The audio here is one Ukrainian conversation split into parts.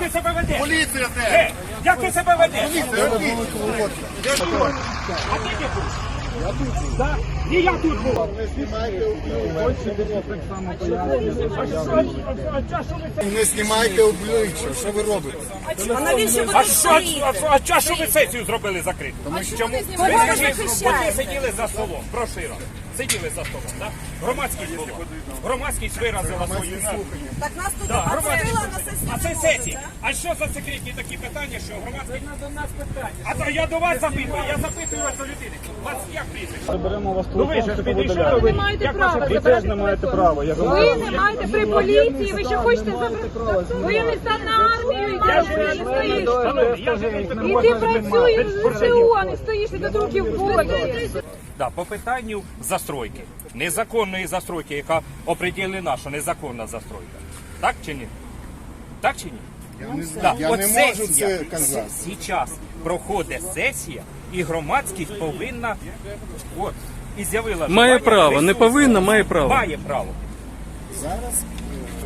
Як ти себе ведеш? Поліція Е, де? Як ти себе ведеш? Де що? А ти де був? Так? І я тут був. Що ви це? Не знімайте обличчя, що ви робите? А навіщо ви А тут що, а, стоїте? а що ви сесію зробили закриту? Чому? Ви сиділи за столом, прошира. Сиділи за столом, так? Громадськість була. Громадськість виразила свою слухання. Так нас тут Да, громадськість. на сесії. А це не сесія. А що за секретні такі питання, що громадськість? до нас питання. А то я до вас запитую, я запитую вас до людини. Вас як прізвище? Заберемо вас Ну ви ж підійшли, ви не маєте права Ви теж не маєте права. Я Ви не маєте при поліції, ви що хочете забрати? Воєнний стан на армію, і стоїш. Шановні, я живий. І ти працюєш в ЗСУ, а не стоїш і до руки в полі. Да, по питанню застройки. Незаконної застройки, яка определена, що незаконна застройка. Так чи ні? Так чи ні? Я не, Да, я от не можу сесія, це казати. Зараз проходить сесія, і громадськість повинна. От, і з'явила Має право, не повинна, має право. Має право.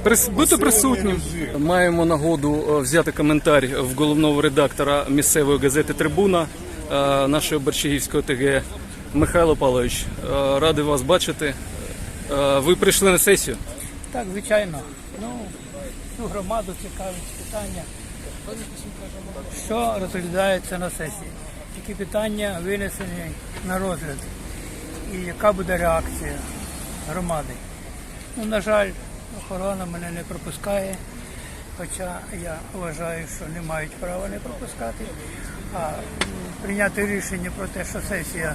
Прис... Бути присутнім. Маємо нагоду е, взяти коментар в головного редактора місцевої газети Трибуна е, нашої Борщагівської ТГ Михайло Павлович. е, Радий вас бачити. Е, Ви прийшли на сесію. Так, звичайно. Ну, всю громаду цікавить питання, що розглядається на сесії, які питання винесені на розгляд і яка буде реакція громади. Ну, на жаль, охорона мене не пропускає, хоча я вважаю, що не мають права не пропускати. А прийняти рішення про те, що сесія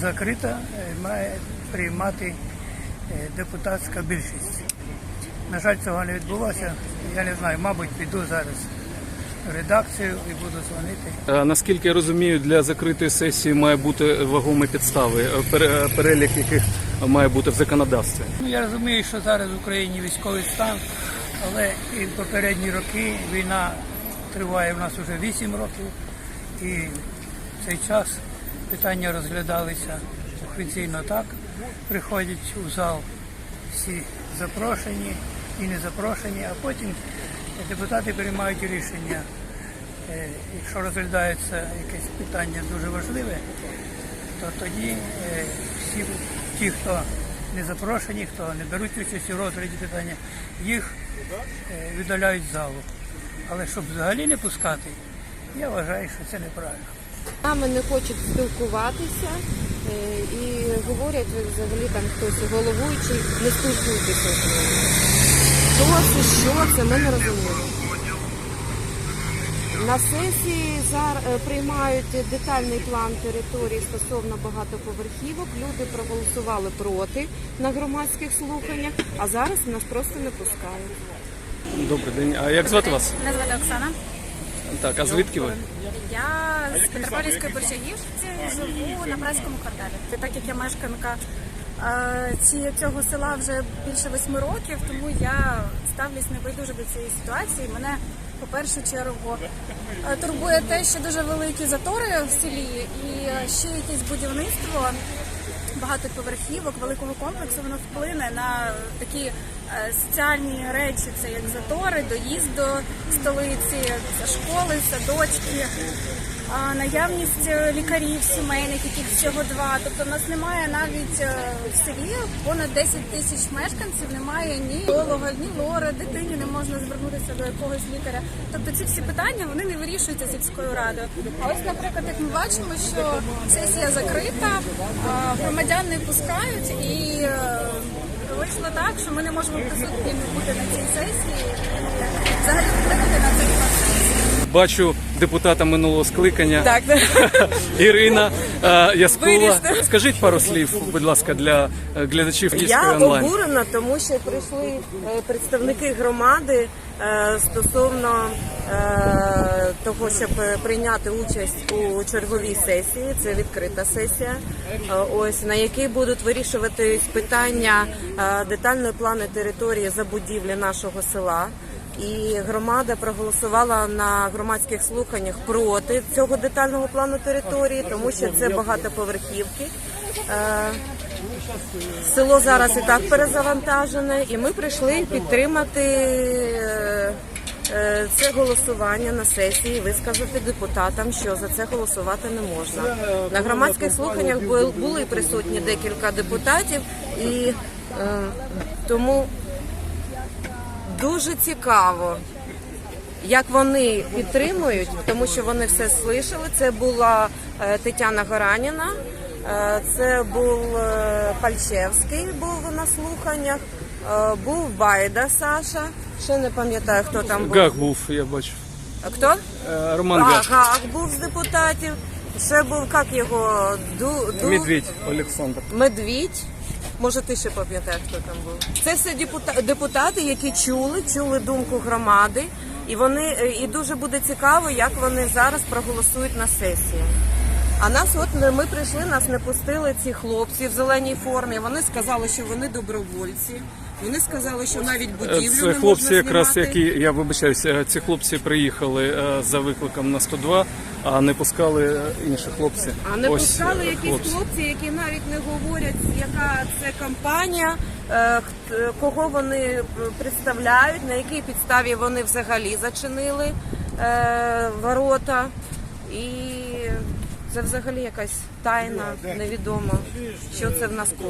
закрита, е, має приймати е, депутатська більшість. На жаль, цього не відбулося. Я не знаю, мабуть, піду зараз в редакцію і буду дзвонити. Е, Наскільки я розумію, для закритої сесії має бути вагомі підстави, перелік яких має бути в законодавстві. Ну, я розумію, що зараз в Україні військовий стан, але і в попередні роки війна триває в нас вже 8 років, і в цей час питання розглядалися офіційно так. Приходять у зал всі запрошені і не запрошені, а потім депутати приймають рішення. Е, Якщо розглядається якесь питання дуже важливе, то тоді е, всі ті, хто не запрошені, хто не беруть участь у розгляді питання, їх е, віддаляють з залу. Але щоб взагалі не пускати, я вважаю, що це неправильно. Нами не хочуть спілкуватися е, і говорять взагалі там хтось головуючий, не спілкуйтеся з ними. Хто це, що це, ми не розуміємо. На сесії зараз е, приймають детальний план території стосовно багатоповерхівок. Люди проголосували проти на громадських слуханнях, а зараз нас просто не пускають. Добрий день. А як звати вас? Мене звати Оксана. Так, а звідки ви? Я з Петропавлівської Борщагівщиці живу на праському кварталі. Так як я мешканка е, цього села вже більше восьми років, тому я ставлюсь небайдуже до цієї ситуації. Мене по першу чергу е, турбує те, що дуже великі затори в селі і е, ще якесь будівництво багатоповерхівок, великого комплексу, воно вплине на такі е, соціальні речі, це як затори, доїзд до столиці, це школи, садочки, наявність е, лікарів сімейних, яких всього два. Тобто в нас немає навіть е, в селі понад 10 тисяч мешканців, немає ні біолога, ні лора, дитині не можна звернутися до якогось лікаря. Тобто ці всі питання вони не вирішуються сільською радою. А ось, наприклад, як ми бачимо, що сесія закрита, громадян не пускають і. е, Вийшло так, що ми не можемо присутніми бути на цій сесії і взагалі вплинути на цей процес. Бачу депутата минулого скликання. Так, Ірина е, Яскова. Скажіть пару слів, будь ласка, для е, глядачів Я Київської онлайн. обурена, тому що прийшли е, представники громади е, стосовно е, того, щоб прийняти участь у черговій сесії. Це відкрита сесія. Е, Ось на якій будуть вирішуватись питання е, детальної плани території забудівлі нашого села. І громада проголосувала на громадських слуханнях проти цього детального плану території, тому що це багатоповерхівки. Е, Село зараз і так перезавантажене, і ми прийшли підтримати е, е, це голосування на сесії, висказати депутатам, що за це голосувати не можна. На громадських слуханнях бу- були присутні декілька депутатів, і тому дуже цікаво, як вони підтримують, тому що вони все слышали. Це була е, Тетяна Гораніна, е, це був е, Пальчевський, був на слуханнях, був Байда Саша. Ще не пам'ятаю, хто там був. Гах був, я бачив. Хто? Роман А, Гах. Гак був з депутатів. Ще був як його ду, ду... Медведь Олександр. Медвідь. Може, ти ще пам'ятаєш, хто там був? Це все депута- депутати, які чули, чули думку громади, і вони е, і дуже буде цікаво, як вони зараз проголосують на сесії. А нас, от ми прийшли, нас не пустили ці хлопці в зеленій формі. Вони сказали, що вони добровольці. Вони сказали, що навіть будівлю Це не хлопці, можна якраз які я вибачаюся, ці хлопці приїхали е, за викликом на 102, а не пускали е, інші хлопці. А не Ось, пускали е, якісь хлопці. хлопці, які навіть не говорять, яка це компанія, е, кого вони е, представляють, на якій підставі вони взагалі зачинили е, ворота. І це взагалі якась тайна, невідомо, що це в нас коїться.